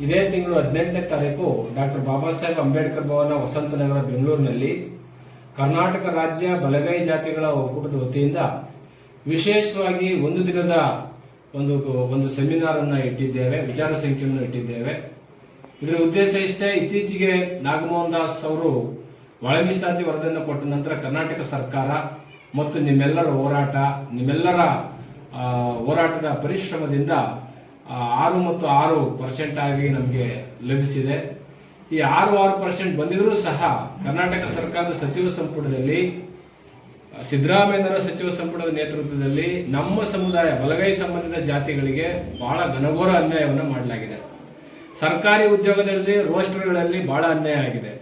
ಇದೇ ತಿಂಗಳು ಹದಿನೆಂಟನೇ ತಾರೀಕು ಡಾಕ್ಟರ್ ಬಾಬಾ ಸಾಹೇಬ್ ಅಂಬೇಡ್ಕರ್ ಭವನ ವಸಂತನಗರ ಬೆಂಗಳೂರಿನಲ್ಲಿ ಕರ್ನಾಟಕ ರಾಜ್ಯ ಬಲಗೈ ಜಾತಿಗಳ ಒಕ್ಕೂಟದ ವತಿಯಿಂದ ವಿಶೇಷವಾಗಿ ಒಂದು ದಿನದ ಒಂದು ಒಂದು ಸೆಮಿನಾರ್ ಅನ್ನು ಇಟ್ಟಿದ್ದೇವೆ, ವಿಚಾರ ಸಂಖ್ಯೆಯನ್ನು ಇಟ್ಟಿದ್ದೇವೆ. ಇದರ ಉದ್ದೇಶ ಇಷ್ಟೇ, ಇತ್ತೀಚೆಗೆ ನಾಗಮೋಹನ್ ದಾಸ್ ಅವರು ಒಳ ವರದಿಯನ್ನು ಕೊಟ್ಟ ನಂತರ ಕರ್ನಾಟಕ ಸರ್ಕಾರ ಮತ್ತು ನಿಮ್ಮೆಲ್ಲರ ಹೋರಾಟ, ನಿಮ್ಮೆಲ್ಲರ ಹೋರಾಟದ ಪರಿಶ್ರಮದಿಂದ ಆರು ಮತ್ತು ಆರು ಪರ್ಸೆಂಟ್ ಆಗಿ ನಮಗೆ ಲಭಿಸಿದೆ. ಈ ಆರು ಆರು ಪರ್ಸೆಂಟ್ ಬಂದಿದ್ರೂ ಸಹ ಕರ್ನಾಟಕ ಸರ್ಕಾರದ ಸಚಿವ ಸಂಪುಟದಲ್ಲಿ ಸಿದ್ದರಾಮಯ್ಯನವರ ಸಚಿವ ಸಂಪುಟದ ನೇತೃತ್ವದಲ್ಲಿ ನಮ್ಮ ಸಮುದಾಯ ಬಲಗೈ ಸಂಬಂಧಿತ ಜಾತಿಗಳಿಗೆ ಬಹಳ ಘನಘೋರ ಅನ್ಯಾಯವನ್ನು ಮಾಡಲಾಗಿದೆ. ಸರ್ಕಾರಿ ಉದ್ಯೋಗದಲ್ಲಿ ರೋಸ್ಟರ್ಗಳಲ್ಲಿ ಬಹಳ ಅನ್ಯಾಯ ಆಗಿದೆ.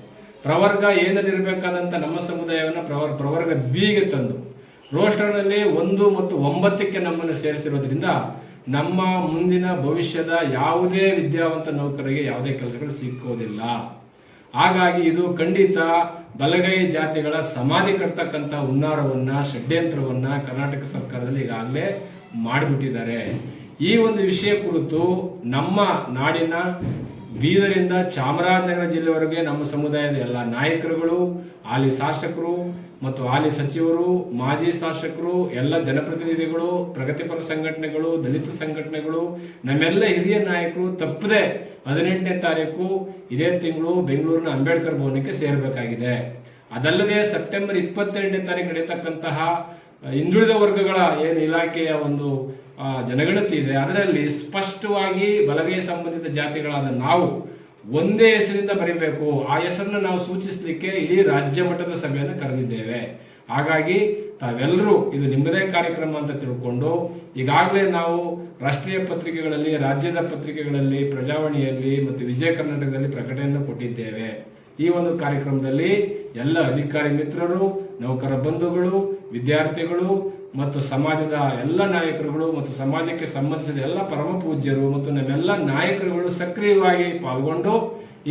ಪ್ರವರ್ಗ ಏನದಿರಬೇಕಾದಂಥ ನಮ್ಮ ಸಮುದಾಯವನ್ನು ಪ್ರವರ್, ಪ್ರವರ್ಗ ಬಿಗೆ ತಂದು, ರೋಸ್ಟರ್ನಲ್ಲಿ ಒಂದು ಮತ್ತು ಒಂಬತ್ತಕ್ಕೆ ನಮ್ಮನ್ನು ಸೇರಿಸಿರೋದ್ರಿಂದ ನಮ್ಮ ಮುಂದಿನ ಭವಿಷ್ಯದ ಯಾವುದೇ ವಿದ್ಯಾವಂತ ನೌಕರರಿಗೆ ಯಾವುದೇ ಕೆಲಸಗಳು ಸಿಕ್ಕೋದಿಲ್ಲ. ಹಾಗಾಗಿ ಇದು ಖಂಡಿತ ಬಲಗೈ ಜಾತಿಗಳ ಸಮಾಧಿ ಕಟ್ತಕ್ಕಂಥ ಹುನ್ನಾರವನ್ನ, ಷಡ್ಯಂತ್ರವನ್ನ ಕರ್ನಾಟಕ ಸರ್ಕಾರದಲ್ಲಿ ಈಗಾಗಲೇ ಮಾಡಿಬಿಟ್ಟಿದ್ದಾರೆ. ಈ ಒಂದು ವಿಷಯ ಕುರಿತು ನಮ್ಮ ನಾಡಿನ ಬೀದರಿಂದ ಚಾಮರಾಜನಗರ ಜಿಲ್ಲೆವರೆಗೆ ನಮ್ಮ ಸಮುದಾಯದ ಎಲ್ಲ ನಾಯಕರುಗಳು, ಹಾಲಿ ಶಾಸಕರು ಮತ್ತು ಹಾಲಿ ಸಚಿವರು, ಮಾಜಿ ಶಾಸಕರು, ಎಲ್ಲ ಜನಪ್ರತಿನಿಧಿಗಳು, ಪ್ರಗತಿಪರ ಸಂಘಟನೆಗಳು, ದಲಿತ ಸಂಘಟನೆಗಳು, ನಮ್ಮೆಲ್ಲ ಹಿರಿಯ ನಾಯಕರು ತಪ್ಪದೆ ಹದಿನೆಂಟನೇ ತಾರೀಕು ಇದೇ ತಿಂಗಳು ಬೆಂಗಳೂರಿನ ಅಂಬೇಡ್ಕರ್ ಭವನಕ್ಕೆ ಸೇರಬೇಕಾಗಿದೆ. ಅದಲ್ಲದೆ ಸೆಪ್ಟೆಂಬರ್ ಇಪ್ಪತ್ತೆರಡನೇ ತಾರೀಕು ನಡೆಯತಕ್ಕಂತಹ ಹಿಂದುಳಿದ ವರ್ಗಗಳ ಏನು ಇಲಾಖೆಯ ಒಂದು ಜನಗಣತಿ ಇದೆ, ಅದರಲ್ಲಿ ಸ್ಪಷ್ಟವಾಗಿ ಬಲಗೈ ಸಂಬಂಧಿತ ಜಾತಿಗಳಾದ ನಾವು ಒಂದೇ ಹೆಸರಿಂದ ಬರೀಬೇಕು. ಆ ಹೆಸರನ್ನು ನಾವು ಸೂಚಿಸಲಿಕ್ಕೆ ಇಡೀ ರಾಜ್ಯ ಮಟ್ಟದ ಸಭೆಯನ್ನು ಕರೆದಿದ್ದೇವೆ. ಹಾಗಾಗಿ ತಾವೆಲ್ಲರೂ ಇದು ನಿಮ್ಮದೇ ಕಾರ್ಯಕ್ರಮ ಅಂತ ತಿಳ್ಕೊಂಡು, ಈಗಾಗಲೇ ನಾವು ರಾಷ್ಟ್ರೀಯ ಪತ್ರಿಕೆಗಳಲ್ಲಿ, ರಾಜ್ಯದ ಪತ್ರಿಕೆಗಳಲ್ಲಿ, ಪ್ರಜಾವಾಣಿಯಲ್ಲಿ ಮತ್ತು ವಿಜಯ ಕರ್ನಾಟಕದಲ್ಲಿ ಪ್ರಕಟಣೆಯನ್ನು ಕೊಟ್ಟಿದ್ದೇವೆ. ಈ ಒಂದು ಕಾರ್ಯಕ್ರಮದಲ್ಲಿ ಎಲ್ಲ ಅಧಿಕಾರಿ ಮಿತ್ರರು, ನೌಕರ ಬಂಧುಗಳು ವಿದ್ಯಾರ್ಥಿಗಳು ಮತ್ತು ಸಮಾಜದ ಎಲ್ಲ ನಾಯಕರುಗಳು ಮತ್ತು ಸಮಾಜಕ್ಕೆ ಸಂಬಂಧಿಸಿದ ಎಲ್ಲ ಪರಮ ಪೂಜ್ಯರು ಮತ್ತು ನಮ್ಮೆಲ್ಲ ನಾಯಕರುಗಳು ಸಕ್ರಿಯವಾಗಿ ಪಾಲ್ಗೊಂಡು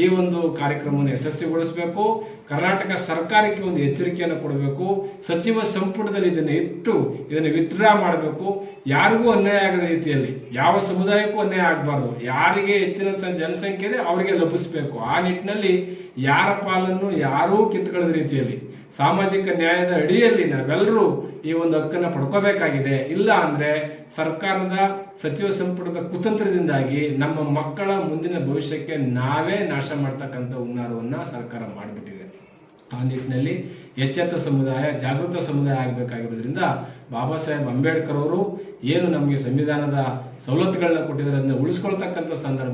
ಈ ಒಂದು ಕಾರ್ಯಕ್ರಮವನ್ನು ಯಶಸ್ವಿಗೊಳಿಸಬೇಕು. ಕರ್ನಾಟಕ ಸರ್ಕಾರಕ್ಕೆ ಒಂದು ಎಚ್ಚರಿಕೆಯನ್ನು ಕೊಡಬೇಕು. ಸಚಿವ ಸಂಪುಟದಲ್ಲಿ ಇದನ್ನು ಇಟ್ಟು ಇದನ್ನು ವಿತ್ಡ್ರಾ ಮಾಡಬೇಕು. ಯಾರಿಗೂ ಅನ್ಯಾಯ ಆಗದ ರೀತಿಯಲ್ಲಿ, ಯಾವ ಸಮುದಾಯಕ್ಕೂ ಅನ್ಯಾಯ ಆಗಬಾರ್ದು. ಯಾರಿಗೆ ಹೆಚ್ಚಿನ ಜನಸಂಖ್ಯೆ ಅವರಿಗೆ ಲಭಿಸಬೇಕು. ಆ ನಿಟ್ಟಿನಲ್ಲಿ ಯಾರ ಪಾಲನ್ನು ಯಾರೂ ಕಿತ್ಕೊಳ್ಳದ ರೀತಿಯಲ್ಲಿ ಸಾಮಾಜಿಕ ನ್ಯಾಯದ ಅಡಿಯಲ್ಲಿ ನಾವೆಲ್ಲರೂ ಈ ಒಂದು ಹಕ್ಕನ್ನು ಪಡ್ಕೋಬೇಕಾಗಿದೆ. ಇಲ್ಲ ಅಂದರೆ ಸರ್ಕಾರದ ಸಚಿವ ಸಂಪುಟದ ಕುತಂತ್ರದಿಂದಾಗಿ ನಮ್ಮ ಮಕ್ಕಳ ಮುಂದಿನ ಭವಿಷ್ಯಕ್ಕೆ ನಾವೇ ನಾಶ ಮಾಡ್ತಕ್ಕಂಥ ಹುನ್ನಾರವನ್ನು ಸರ್ಕಾರ ಮಾಡಿಬಿಟ್ಟಿದೆ. ಆ ನಿಟ್ಟಿನಲ್ಲಿ ಎಚ್ಚೆತ್ತ ಸಮುದಾಯ, ಜಾಗೃತ ಸಮುದಾಯ ಆಗಬೇಕಾಗಿರೋದ್ರಿಂದ ಬಾಬಾ ಸಾಹೇಬ್ ಅಂಬೇಡ್ಕರ್ ಅವರು ಏನು ನಮಗೆ ಸಂವಿಧಾನದ ಸವಲತ್ತುಗಳನ್ನ ಕೊಟ್ಟಿದ್ದಾರೆ ಅದನ್ನು ಉಳಿಸ್ಕೊಳ್ತಕ್ಕಂಥ ಸಂದರ್ಭ